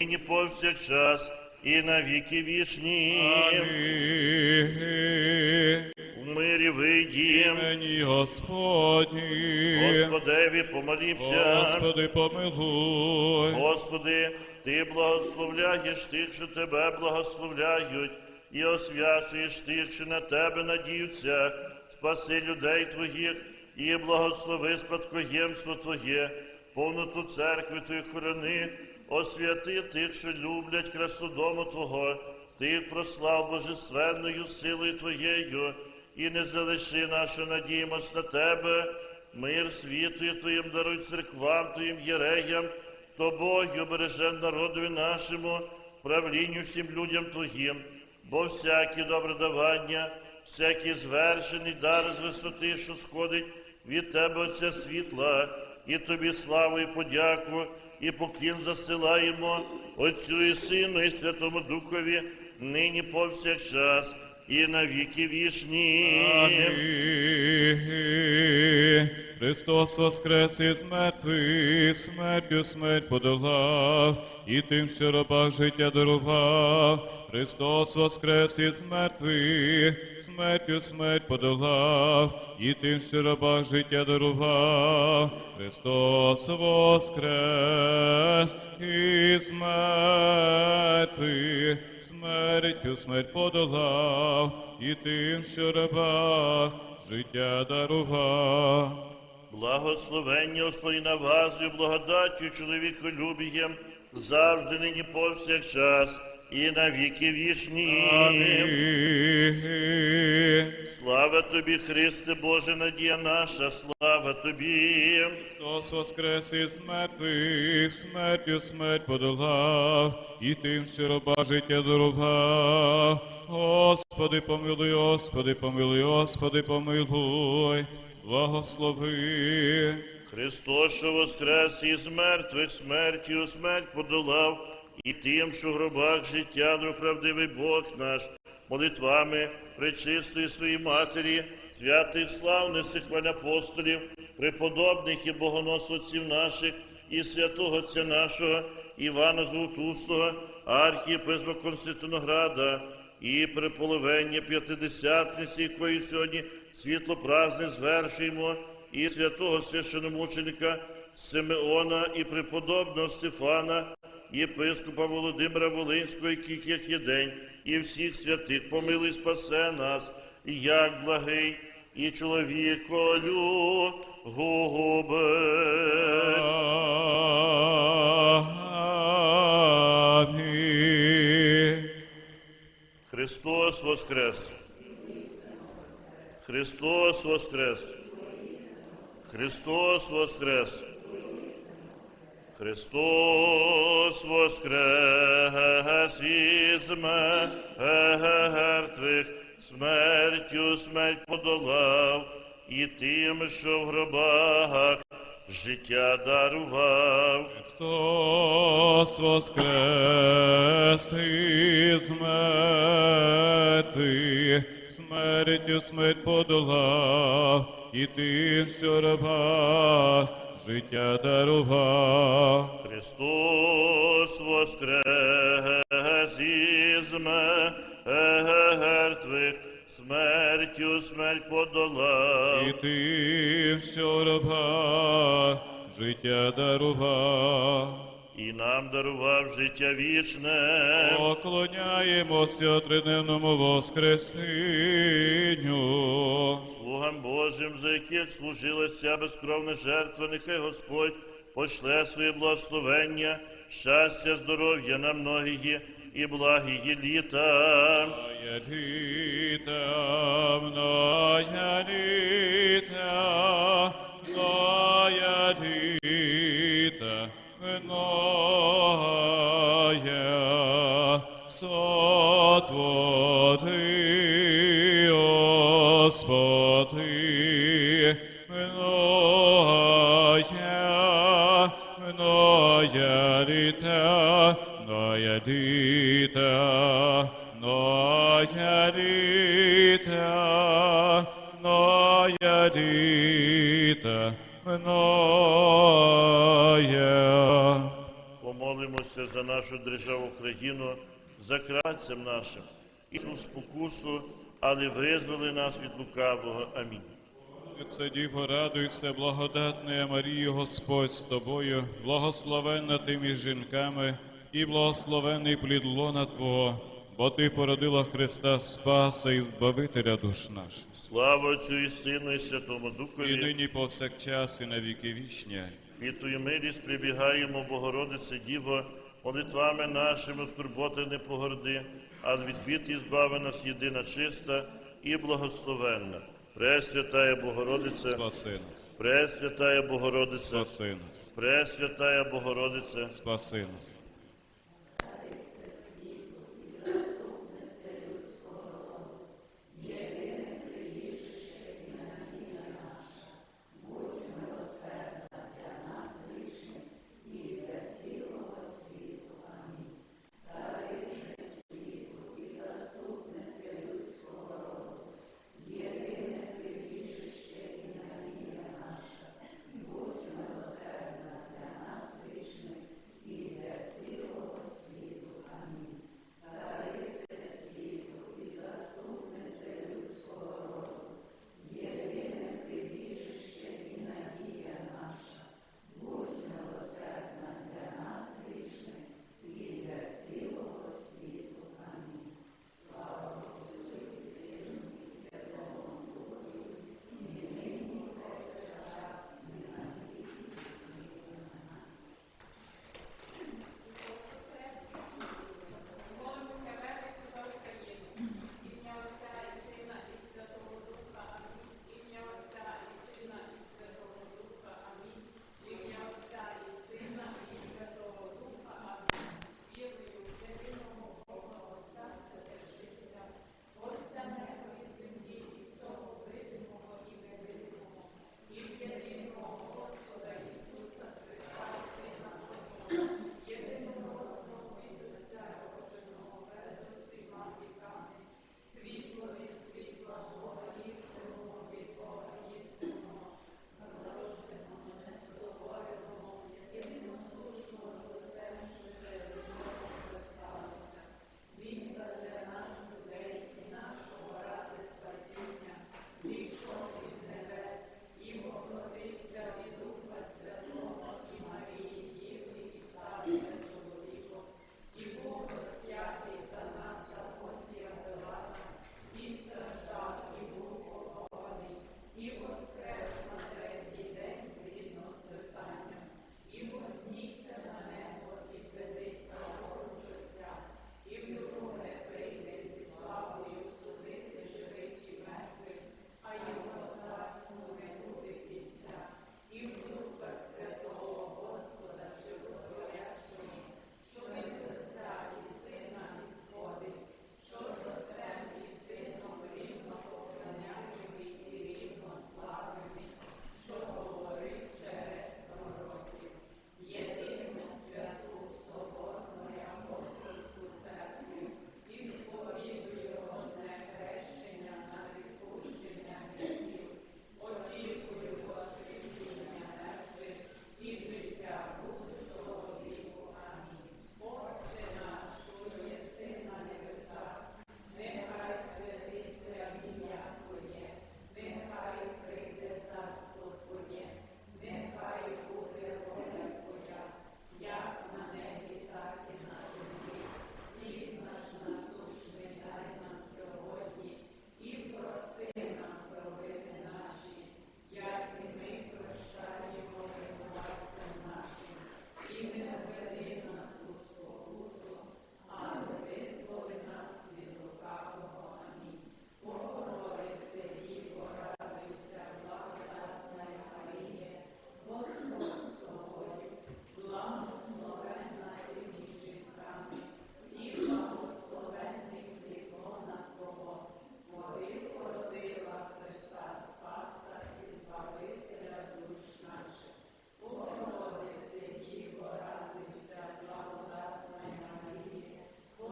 нині повсякчас і на віки вічні. Амінь. У мирі вийдім, Імені Господні. Господеві помолімся. Господи, помилуй. Господи, Ти благословляєш тих, що Тебе благословляють, і освячуєш тих, що на Тебе надіються. Спаси людей Твоїх і благослови спадкоємство Твоє, повноту церкви Твої хорони, освяти тих, що люблять красу дому Твого, тих прослав божественною силою Твоєю, і не залиши нашу надіємось на Тебе, мир світу Твоїм даруй церквам Твоїм єреям, Тобою береже народові нашому, правлінню всім людям Твоїм, бо всяке добре давання, всякий звершений дар з висоти, що сходить від Тебе Отця світла, і Тобі славу і подяку, і поклін засилаємо Отцю і Сину, і Святому Духові, нині повсякчас, і на віки вічні. Амінь. Христос воскрес із мертвих, смертю смерть подолав, і тим, що рабах життя дарував. Христос воскрес із мертвих, смертю смерть подолав, і тим, що рабах життя дарував. Христос воскрес із мертвих, смертю смерть подолав, і тим, що рабах життя дарував. Благословення Господи на вас і благодаттю чоловіколюбієм, завжди нині повсякчас і на віки вічні. Амінь. Слава тобі, Христе, Боже, надія наша, слава тобі. Христос воскрес із мертвих, смертю смерть подолав, і тим, що раба життя дарував. Господи, помилуй, Господи, помилуй, Господи, помилуй, благослови. Христос, що воскрес із мертвих, смертю смерть подолав, і тим, що в гробах життя, друг правдивий Бог наш, молитвами пречистої своїй матері, святих славних сихваль апостолів, преподобних і богоносців наших, і святого Отця нашого, Івана Золотустого, архієпископа Константинограда, і при половині п'ятидесятниці, якої сьогодні світло праздник звершуємо, і святого священомученика Симеона і преподобного Стефана, єпископа Володимира Волинського, яких є день, і всіх святих. Помилуй спасе нас, як благий і чоловіколю Христос воскрес! Христос воскрес! Христос воскрес! Христос воскрес із мертвих, смертю смерть подолав, і тим, що в гробах життя дарував. Христос воскрес із мертвих, смертю смерть подолав, і тим, що рабах життя дарував. Христос воскрес із мертвих, смертю смерть подолав. І тим, що рабах життя дарував. І нам дарував життя вічне. Поклоняємося триденному Воскресінню. Слугам Божим, за яких служила ця безкровна жертва, нехай Господь пошле своє благословення, щастя, здоров'я на многії літа. Многая літа, многая літа, многая літа, сотвори, Господи, літа. Помолимося за нашу державу Україну, за крадцям нашим, Ісус спокусу, але визволи нас від лукавого. Амінь. Це Діво, радуйся, благодатна Марія, Господь з тобою, благословенна ти між жінками, і благословений плід лона Твого, бо Ти породила Христа Спаса і Збавителя душ наших. Слава Отцю і Сину, і Святому І Духові. нині повсякчас і на віки вічні. Від Твою милість прибігаємо, Богородице Діво, молитвами нашими скорботи не погорди, а від бід і збави нас єдина чиста і благословенна. Пресвятая Богородице, Спаси нас, Пресвятая Богородице, спаси нас, Пресвятая Богородице, спаси нас,